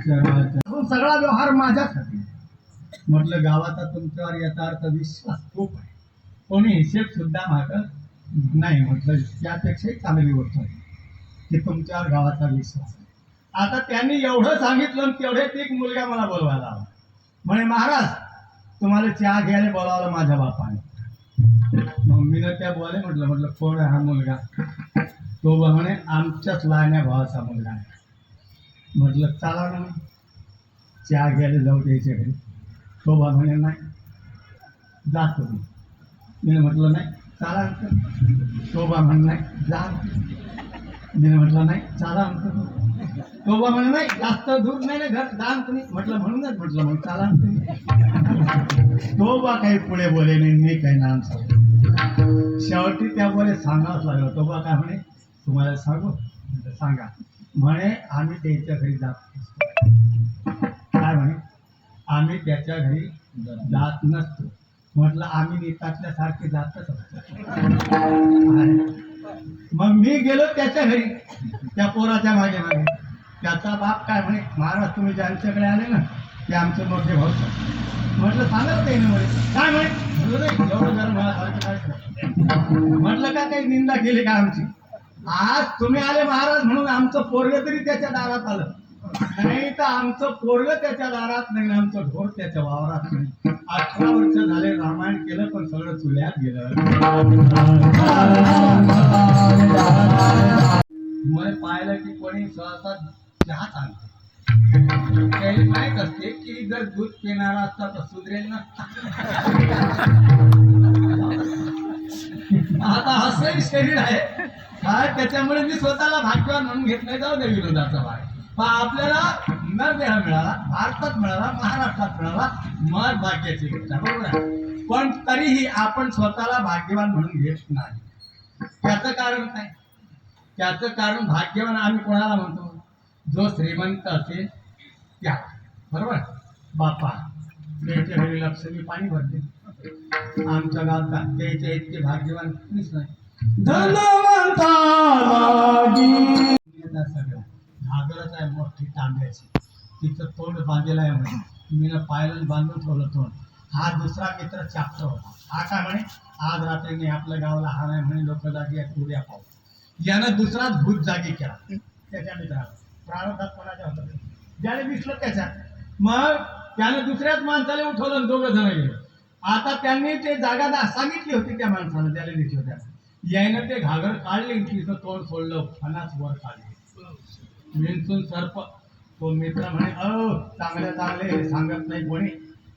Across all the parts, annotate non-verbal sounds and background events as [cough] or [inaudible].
सगळा व्यवहार माझ्यासाठी म्हटलं गावाचा तुमच्यावर याचा अर्थ विश्वास खूप आहे. कोणी हिशेब सुद्धा माझं नाही. म्हटलं त्यापेक्षाही चांगली गोष्ट आहे की तुमच्यावर गावाचा विश्वास आहे. आता त्यांनी एवढं सांगितलं आणि ती एक मुलगा मला बोलवायला आला. म्हणे महाराज तुम्हाला चहा घ्यायला बोलावलं माझ्या बापाने. मम्मीनं त्या बोले म्हटलं म्हटलं कोण आहे हा मुलगा? तो म्हणे आमच्याच लहान्या भावाचा मुलगा आहे. म्हटलं चला ना चहा घ्यायला जाऊ द्यायच्या शोभा म्हणे नाही जातो तुम्ही. मी म्हटलं नाही चला शोभा तो बा म्हणे नाही जा. मी म्हटलं नाही चला आमचं तो बा म्हणे नाही जास्त दूर नाही ना घर जा नाही तुम्ही. म्हटलं म्हणूनच म्हटलं मग चला ना तो बा काही पुढे बोले नाही मी काही नाम सांगू शेवटी त्या बोले सांगावंच लागलं. तो बा काय म्हणे तुम्हाला सांगू? सांगा. म्हणे आम्ही त्याच्या घरी जात नसतो. काय म्हणे? आम्ही त्याच्या घरी जात नसतो. म्हटलं आम्ही नेतातल्या सारखे जातच मग मी गेलो त्याच्या घरी त्या पोराच्या मागे मागे. त्याचा बाप काय म्हणे महाराज तुम्ही ज्यांच्याकडे आले ना ते आमचे मोठे भाऊ आहेत." म्हटलं सांगत ना त्याने म्हणे. काय म्हणे? म्हटलं एवढं जर मला म्हटलं का काही निंदा केली का आमची? आज तुम्ही आले महाराज म्हणून आमचं पोरग तरी त्याच्या दारात आलं. नाही तर आमचं पोरग त्याच्या दारात नाही आमचं ढोर त्याच्या वावरात नाही. अठरा वर्ष झाले रामायण केलं पण सगळं चुल्यात गेलं. मला पाहिलं की कोणी सहसा चहा सांगतो काही माहीत असते की जर दूध पिणारा असता तर सुधरेल ना. आता असंही शरीर आहे. काय त्याच्यामुळे मी स्वतःला भाग्यवान म्हणून घेत नाही जाऊ दे विरोधाचा भाग पण आपल्याला नरदेह मिळाला भारतात मिळाला महाराष्ट्रात मिळाला मग भाग्याची घटना बरोबर आहे? पण तरीही आपण स्वतःला भाग्यवान म्हणून घेत नाही. त्याचं कारण काय? त्याचं कारण भाग्यवान आम्ही कोणाला म्हणतो? जो श्रीमंत असेल त्या. बरोबर? बापा त्याच्या घरी लक्ष्मी पाणी भरते. आमच्या गावात त्याच्या इतके भाग्यवान कोणीच नाही. धनवंता सगळं घागरच आहे मोठी तांब्याची तिचं तोंड. बांधलेलं आहे म्हणे मी पायलन बांधून ठेवलं तोंड हा दुसरा मित्र चापटा होता. हा काय म्हणे आज रात्री आपल्या गावाला हा नाही म्हणे लोक जागी आहेत उद्या पाहू यानं दुसराच भूत जागी केला. त्याच्या मित्राला. प्रारंभात कोणाच्या होता ज्याने दिसलं त्याच्या. मग त्यानं दुसऱ्याच माणसाला उठवलं दोघं जण गेले. आता त्यांनी ते जागा दा- सांगितली होती त्या माणसानं त्याला दिसलं त्याला यायनं ते घागर काढले तिचं तोंड सोडलं फणाच वर काढले. विंचून सर्प तो मित्र म्हणे अ चांगले चांगले हे सांगत नाही कोणी.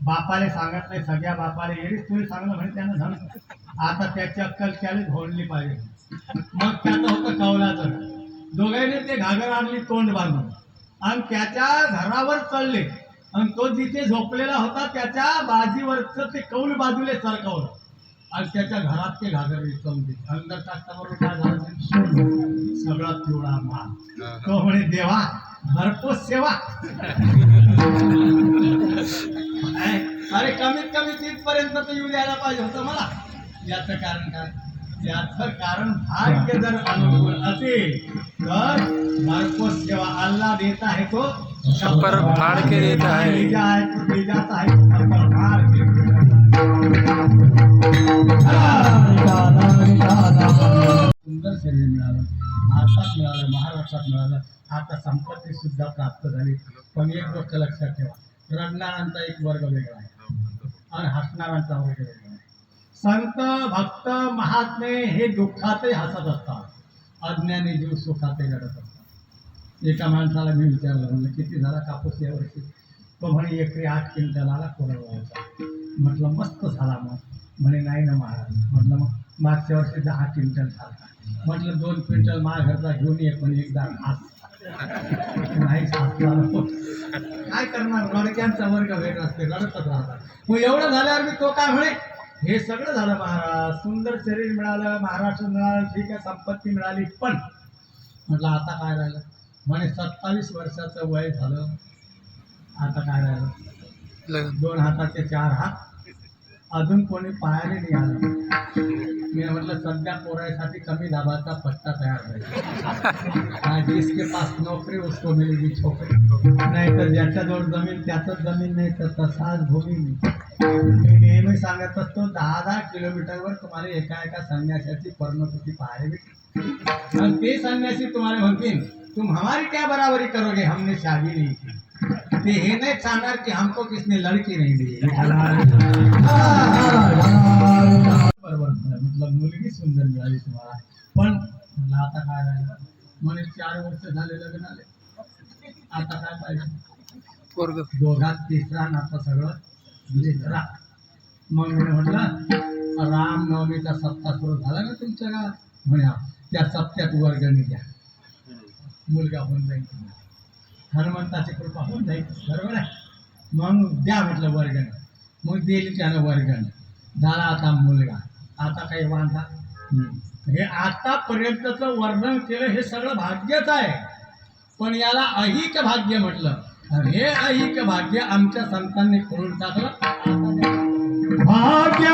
बापाले सांगत नाही सगळ्या बापाले येडीच तुम्ही सांगलं म्हणे त्यानं झालं. आता त्याची अक्कल त्याला धोडली पाहिजे. मग त्याचं होतं कौलाचं. दोघांनी ते घागर आणली तोंड बांधून. आणि त्याच्या घरावर चढले. आणि तो जिथे झोपलेला होता त्याच्या बाजीवरचं ते कौल बाजूले सरकवलं. आणि त्याच्या घरात ते घागर विचवून दिले अंदर टाकल्याबरोबर काय झालं? सगळा पिवळा मान तो म्हणे देवा भरपूर सेवा? [laughs] अरे कमीत कमी तिथपर्यंत तर येऊ द्यायला पाहिजे होतं मला. याचं कारण काय? याचं कारण भाग्य जर अनुकूल असेल तर भरपूर सेवा अल्लाह देता है तो. छप्पर फाड़ के देता है. ले जाए तो ले जाता है छप्पर फाड़ के भारतात मिळालं महाराष्ट्रात मिळालं. आता संपत्ती सुद्धा प्राप्त झाली. पण एक गोष्ट लक्षात ठेवा. रडणारांचा एक वर्ग वेगळा आहे. आणि हसणाऱ्यांचा वर्ग वेगळा आहे. संत भक्त महात्मे हे दुःखातही हसत असतात. अज्ञानी जीव सुखातही रडत असतात. एका माणसाला मी विचारलं म्हणलं किती झाला कापूस यावर्षी तो म्हणे एकरी आठ क्विंटल आला कोरडवायचा म्हटलं मस्त झाला मग. म्हणे नाही ना महाराज. म्हटलं मग मागच्या वर्षी दहा क्विंटल झाला. म्हटलं दोन क्विंटल माझ्या घरचा घेऊन ये पण एकदा घास नाही काय करणार? रडक्यांचा वर्ग वेगळा असते रडतच राहतात. मग एवढं झाल्यावर मी तो काय म्हणे? हे सगळं झालं महाराज. सुंदर शरीर मिळालं महाराष्ट्र मिळालं ठीक आहे संपत्ती मिळाली पण म्हटलं आता काय राहिलं? म्हणे सत्तावीस वर्षाचं वय झालं. आता काय राहिलं? दोन हाताचे चार हात. अजून कोणी पायाने नाही आलं. मी म्हटलं सध्या पोरायसाठी कमी दाबाचा पट्टा तयार झाला जिसके पास नोकरी उसको मिलेगी छोकरी. नाही तर ज्याच्याजवळ जमीन त्याचंच जमीन नाही तर तसाच भूमी मी नेहमी सांगत असतो दहा दहा किलोमीटरवर तुम्हाला एका एका संन्यासाची पर्णकृती पाहायला भेटेल. आणि ते संन्यासी तुम्हाला म्हणतील तुम हमारी क्या बराबरी करोगे? हमने शादी नहीं की. ते हे नाही सांगणार की हमको किसने लड़की नहीं दी. मुलगी सुंदर मिळाली तुम्हाला. पण म्हटलं आता काय राहिलं म्हणे चार वर्ष झाले लग्न आले. आता काय पाहिजे? दोघात तिसरा नाता सगळं तिसरा मग मी म्हटलं रामनवमीचा सप्ताह सुरू झाला ना तुमच्या गावात? म्हणे. त्या सप्त्यात वर्गणी द्या. मुलगा होऊन जाईल हनुमंताची कृपा होऊन जाईल. बरोबर आहे? मग द्या म्हटलं वर्गणी. मग दिली त्यानं वर्गणी. झाला आता मुलगा. आता काही वांधा. हे आतापर्यंतचं वर्णन केलं हे सगळं भाग्यच आहे. पण याला अहिक भाग्य म्हटलं. हे अहिक भाग्य आमच्या संतांनी करून टाकलं. भाग्य